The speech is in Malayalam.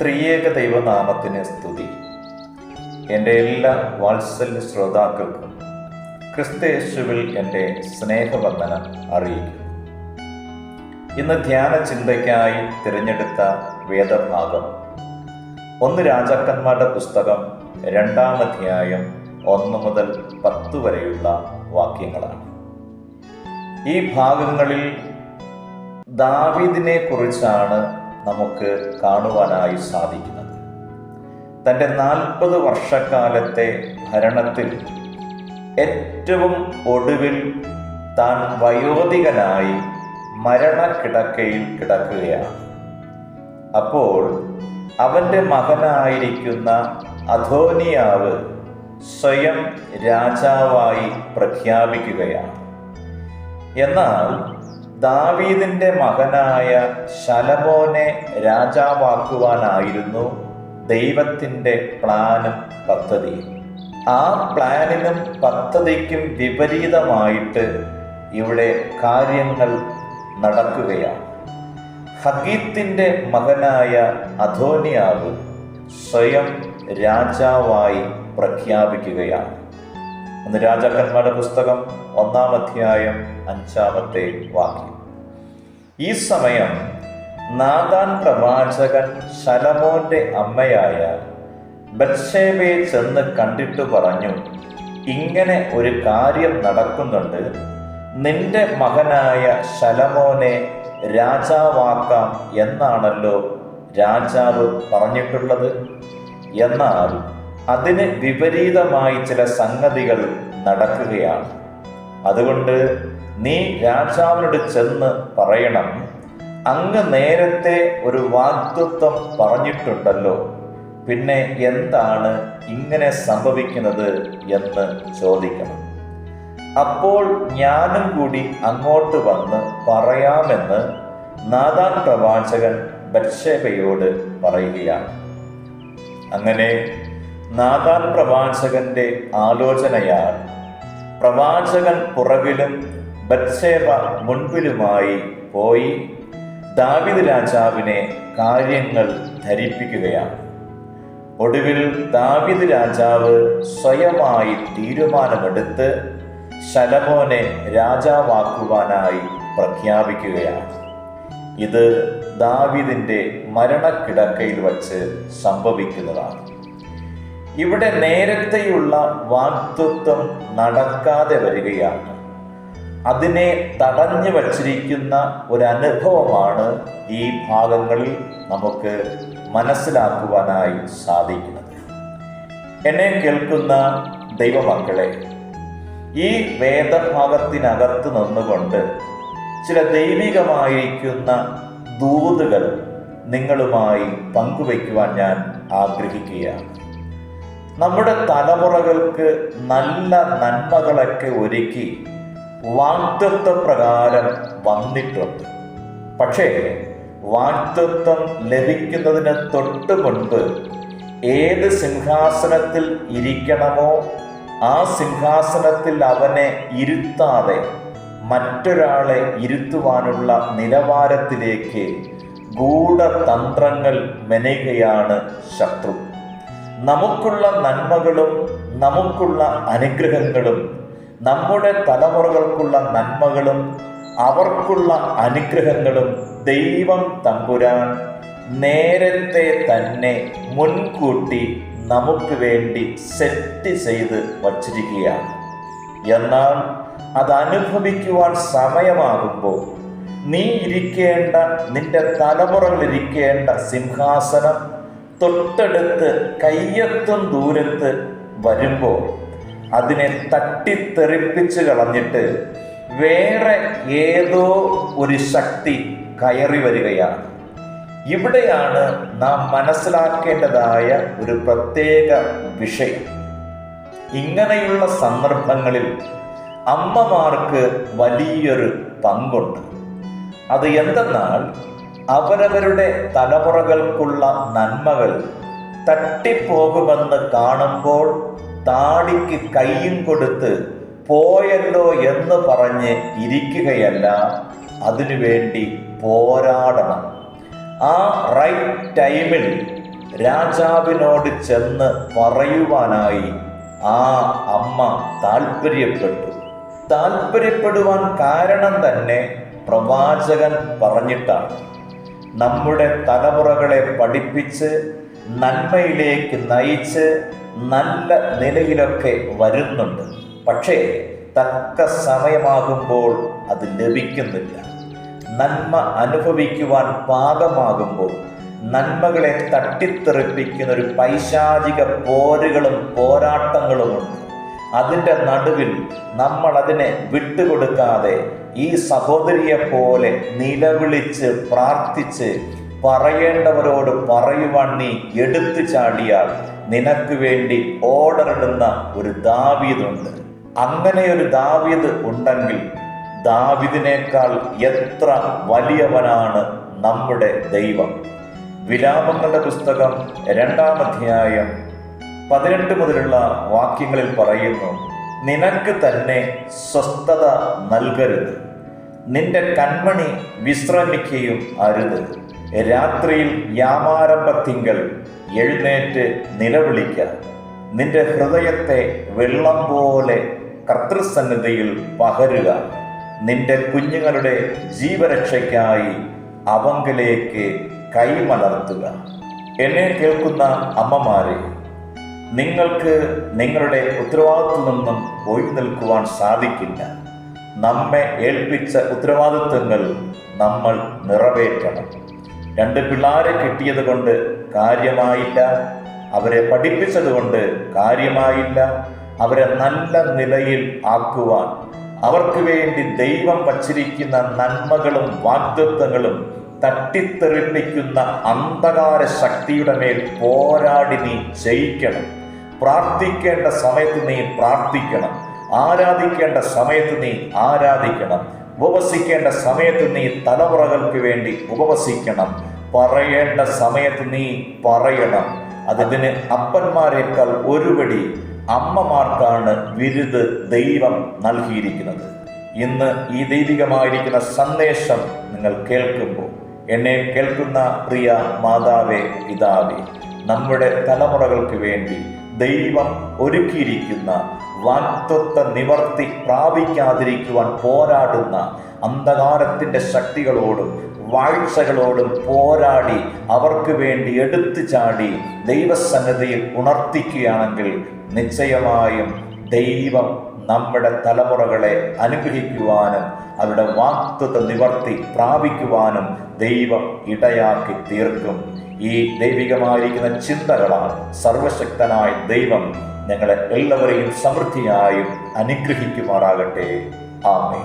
ത്രിയേക ദൈവനാമത്തിന് സ്തുതി. എന്റെ എല്ലാ വാത്സല്യ ശ്രോതാക്കൾക്കും ക്രിസ്തയേശുവിൽ എന്റെ സ്നേഹവന്ദനം അറിയിക്കുന്നു. ഇന്ന് ധ്യാന ചിന്തയ്ക്കായി തിരഞ്ഞെടുത്ത വേദഭാഗം. ഒന്ന് രാജാക്കന്മാരുടെ പുസ്തകം രണ്ടാം അധ്യായം ഒന്ന് മുതൽ പത്ത് വരെയുള്ള വാക്യങ്ങളാണ്. ഈ ഭാഗങ്ങളിൽ ദാവീദിനെ കുറിച്ചാണ് നമുക്ക് കാണുവാനായി സാധിക്കുന്നത്. തന്റെ നാൽപ്പത് വർഷക്കാലത്തെ ഭരണത്തിൽ ഏറ്റവും ഒടുവിൽ താൻ വയോധികനായി മരണക്കിടക്കയിൽ കിടക്കുകയാണ്. അപ്പോൾ അവന്റെ മകനായിരിക്കുന്ന അധോനിയാവ് സ്വയം രാജാവായി പ്രഖ്യാപിക്കുകയാണ്. എന്നാൽ ദാവീദിന്റെ മകനായ ശലമോനെ രാജാവാക്കുവാനായിരുന്നു ദൈവത്തിന്റെ പ്ലാനും പദ്ധതിയും. ആ പ്ലാനിനും പദ്ധതിക്കും വിപരീതമായിട്ട് ഇവിടെ കാര്യങ്ങൾ നടക്കുകയാണ്. ഹഗീത്തിന്റെ മകനായ അധോനിയാവ് സ്വയം രാജാവായി പ്രഖ്യാപിക്കുകയാണ്. ഒന്ന് രാജാക്കന്മാരുടെ പുസ്തകം ഒന്നാം അധ്യായം അഞ്ചാമത്തെ വാക്യം. ഈ സമയം നാദാൻ പ്രവാചകൻ ശലമോന്റെ അമ്മയായ ബത്ഷേബയെ ചെന്ന് കണ്ടിട്ടു പറഞ്ഞു ഇങ്ങനെ ഒരു കാര്യം നടക്കുന്നുണ്ട്. നിന്റെ മകനായ ശലമോനെ രാജാവാക്കാം എന്നാണല്ലോ രാജാവ് പറഞ്ഞിട്ടുള്ളത്. എന്നാൽ അതിന് വിപരീതമായി ചില സംഗതികൾ നടക്കുകയാണ്. അതുകൊണ്ട് നീ രാജാവിനോട് ചെന്ന് പറയണം. അങ്ങ് നേരത്തെ ഒരു വാഗ്ദത്വം പറഞ്ഞിട്ടുണ്ടല്ലോ. പിന്നെ എന്താണ് ഇങ്ങനെ സംഭവിക്കുന്നത് എന്ന് ചോദിക്കണം. അപ്പോൾ ഞാനും കൂടി അങ്ങോട്ട് വന്ന് പറയാമെന്ന് നാദാൻ പ്രവാചകൻ ബത്ഷേബയോട് പറയുകയാണ്. അങ്ങനെ നാദാൻ പ്രവാചകന്റെ ആലോചനയാൽ പ്രവാചകൻ പുറകിലും ബത്സേബ മുൻപിലുമായി പോയി ദാവിദ് രാജാവിനെ കാര്യങ്ങൾ ധരിപ്പിക്കുകയാണ്. ഒടുവിൽ ദാവിദ് രാജാവ് സ്വയമായി തീരുമാനമെടുത്ത് ശലമോനെ രാജാവാക്കുവാനായി പ്രഖ്യാപിക്കുകയാണ്. ഇത് ദാവിദിന്റെ മരണക്കിടക്കയിൽ വച്ച് സംഭവിക്കുന്നതാണ്. ഇവിടെ നേരത്തെയുള്ള വാക്തത്വം നടക്കാതെ വരികയാണ്. അതിനെ തടഞ്ഞു വച്ചിരിക്കുന്ന ഒരു അനുഭവമാണ് ഈ ഭാഗങ്ങളിൽ നമുക്ക് മനസ്സിലാക്കുവാനായി സാധിക്കുന്നത്. എന്നെ കേൾക്കുന്ന ദൈവമക്കളെ ഈ വേദഭാഗത്തിനകത്ത് നിന്നുകൊണ്ട് ചില ദൈവികമായിരിക്കുന്ന ദൂതുകൾ നിങ്ങളുമായി പങ്കുവയ്ക്കുവാൻ ഞാൻ ആഗ്രഹിക്കുകയാണ്. നമ്മുടെ തലമുറകൾക്ക് നല്ല നന്മകളൊക്കെ ഒരുക്കി വാഗ്ദത്വ പ്രകാരം വന്നിട്ടുണ്ട്. പക്ഷേ വാക്തത്വം ലഭിക്കുന്നതിന് തൊട്ട് മുൻപ് ഏത് സിംഹാസനത്തിൽ ഇരിക്കണമോ ആ സിംഹാസനത്തിൽ അവനെ ഇരുത്താതെ മറ്റൊരാളെ ഇരുത്തുവാനുള്ള നിലവാരത്തിലേക്ക് ഗൂഢതന്ത്രങ്ങൾ മെനയുകയാണ് ശത്രു. നമുക്കുള്ള നന്മകളും നമുക്കുള്ള അനുഗ്രഹങ്ങളും നമ്മുടെ തലമുറകൾക്കുള്ള നന്മകളും അവർക്കുള്ള അനുഗ്രഹങ്ങളും ദൈവം തമ്പുരാൻ നേരത്തെ തന്നെ മുൻകൂട്ടി നമുക്ക് വേണ്ടി സെറ്റ് ചെയ്ത് വച്ചിരിക്കുകയാണ്. എന്നാൽ അത് അനുഭവിക്കുവാൻ സമയമാകുമ്പോൾ നീ ഇരിക്കേണ്ട നിന്റെ തലമുറകളിരിക്കേണ്ട സിംഹാസനം തൊട്ടടുത്ത് കയ്യെത്തും ദൂരത്ത് വരുമ്പോൾ അതിനെ തട്ടിത്തെറിപ്പിച്ച് കളഞ്ഞിട്ട് വേറെ ഏതോ ഒരു ശക്തി കയറി വരികയാണ്. ഇവിടെയാണ് നാം മനസ്സിലാക്കേണ്ടതായ ഒരു പ്രത്യേക വിഷയം. ഇങ്ങനെയുള്ള സന്ദർഭങ്ങളിൽ അമ്മമാർക്ക് വലിയൊരു പങ്കുണ്ട്. അത് എന്തെന്നാൽ അവരവരുടെ തലമുറകൾക്കുള്ള നന്മകൾ തട്ടിപ്പോകുമെന്ന് കാണുമ്പോൾ താടിക്ക് കൈയും കൊടുത്ത് പോയല്ലോ എന്ന് പറഞ്ഞ് ഇരിക്കുകയല്ല അതിനുവേണ്ടി പോരാടണം. ആ റൈറ്റ് ടൈമിൽ രാജാവിനോട് ചെന്ന് പറയുവാനായി ആ അമ്മ താല്പര്യപ്പെട്ടു. താല്പര്യപ്പെടുവാൻ കാരണം തന്നെ പ്രവാചകൻ പറഞ്ഞിട്ടാണ്. നമ്മുടെ തലമുറകളെ പഠിപ്പിച്ച് നന്മയിലേക്ക് നയിച്ച് നല്ല നിലയിലൊക്കെ വരുന്നുണ്ട്. പക്ഷേ തക്ക സമയമാകുമ്പോൾ അത് ലഭിക്കുന്നില്ല. നന്മ അനുഭവിക്കുവാൻ പാകമാകുമ്പോൾ നന്മകളെ തട്ടിത്തെറിപ്പിക്കുന്ന ഒരു പൈശാചിക പോരുകളും പോരാട്ടങ്ങളുമുണ്ട്. അതിന്റെ നടുവിൽ നമ്മൾ അതിനെ വിട്ടുകൊടുക്കാതെ ഈ സഹോദരിയെ പോലെ നിലവിളിച്ച് പ്രാർത്ഥിച്ച് പറയേണ്ടവരോട് പറയുവാൻ നീ എടുത്തു ചാടിയാൽ നിനക്ക് വേണ്ടി ഓടറിടുന്ന ഒരു ദാവീദുണ്ട്. അങ്ങനെ ഒരു ദാവീദ് ഉണ്ടെങ്കിൽ ദാവിദിനേക്കാൾ എത്ര വലിയവനാണ് നമ്മുടെ ദൈവം? വിലാപങ്ങളുടെ പുസ്തകം രണ്ടാം അധ്യായം പതിനെട്ട് മുതലുള്ള വാക്യങ്ങളിൽ പറയുന്നു നിനക്ക് തന്നെ സ്വസ്ഥത നൽകരുത്. നിന്റെ കൺമണി വിശ്രമിക്കുകയും അരുത്. രാത്രിയിൽ യാമാരംഭത്തിങ്കൽ എഴുന്നേറ്റ് നിലവിളിക്ക നിന്റെ ഹൃദയത്തെ വെള്ളം പോലെ കർത്തൃസന്നിധിയിൽ പകരുക. നിന്റെ കുഞ്ഞുങ്ങളുടെ ജീവരക്ഷയ്ക്കായി അവങ്കിലേക്ക് കൈമലർത്തുക. എന്നെ കേൾക്കുന്ന അമ്മമാരെ നിങ്ങൾക്ക് നിങ്ങളുടെ ഉത്തരവാദിത്വത്തിൽ നിന്നും ഒഴിഞ്ഞു നിൽക്കുവാൻ സാധിക്കില്ല. നമ്മെ ഏൽപ്പിച്ച ഉത്തരവാദിത്വങ്ങൾ നമ്മൾ നിറവേറ്റണം. രണ്ട് പിള്ളാരെ കിട്ടിയത് കൊണ്ട് കാര്യമായില്ല. അവരെ പഠിപ്പിച്ചത് കൊണ്ട് കാര്യമായില്ല. അവരെ നല്ല നിലയിൽ ആക്കുവാൻ അവർക്ക് വേണ്ടി ദൈവം വച്ചിരിക്കുന്ന നന്മകളും വാഗ്ദത്വങ്ങളും തട്ടിത്തെറിപ്പിക്കുന്ന അന്ധകാര ശക്തിയുടെ മേൽ പോരാടി നീ ജയിക്കണം. പ്രാർത്ഥിക്കേണ്ട സമയത്ത് നീ പ്രാർത്ഥിക്കണം. ആരാധിക്കേണ്ട സമയത്ത് നീ ആരാധിക്കണം. ഉപവസിക്കേണ്ട സമയത്ത് നീ തലമുറകൾക്ക് വേണ്ടി ഉപവസിക്കണം. പറയേണ്ട സമയത്ത് നീ പറയണം. അതിന് അപ്പന്മാരെക്കാൾ ഒരുപടി അമ്മമാർക്കാണ് വിരുദ് ദൈവം നൽകിയിരിക്കുന്നത്. ഇന്ന് ഈ ദൈവികമായിരിക്കുന്ന സന്ദേശം നിങ്ങൾ കേൾക്കുമ്പോൾ എന്നെ കേൾക്കുന്ന പ്രിയ മാതാവേ പിതാവേ നമ്മുടെ തലമുറകൾക്ക് വേണ്ടി ദൈവം ഒരുക്കിയിരിക്കുന്ന വാക്തത്വ നിവർത്തി പ്രാപിക്കാതിരിക്കുവാൻ പോരാടുന്ന അന്ധകാരത്തിന്റെ ശക്തികളോടും വാഴ്ചകളോടും പോരാടി അവർക്ക് വേണ്ടി എടുത്തു ചാടി ദൈവസന്നദ്ധയിൽ ഉണർത്തിക്കുകയാണെങ്കിൽ നിശ്ചയമായും ദൈവം നമ്മുടെ തലമുറകളെ അനുഗ്രഹിക്കുവാനും അവരുടെ വാക്തത്വ നിവർത്തി പ്രാപിക്കുവാനും ദൈവം ഇടയാക്കി തീർക്കും. ഈ ദൈവികമായിരിക്കുന്ന ചിന്തകളാണ് സർവശക്തനായ ദൈവം ഞങ്ങളെ എല്ലാവരെയും സമൃദ്ധിയായും അനുഗ്രഹിക്കുമാറാകട്ടെ. ആമേ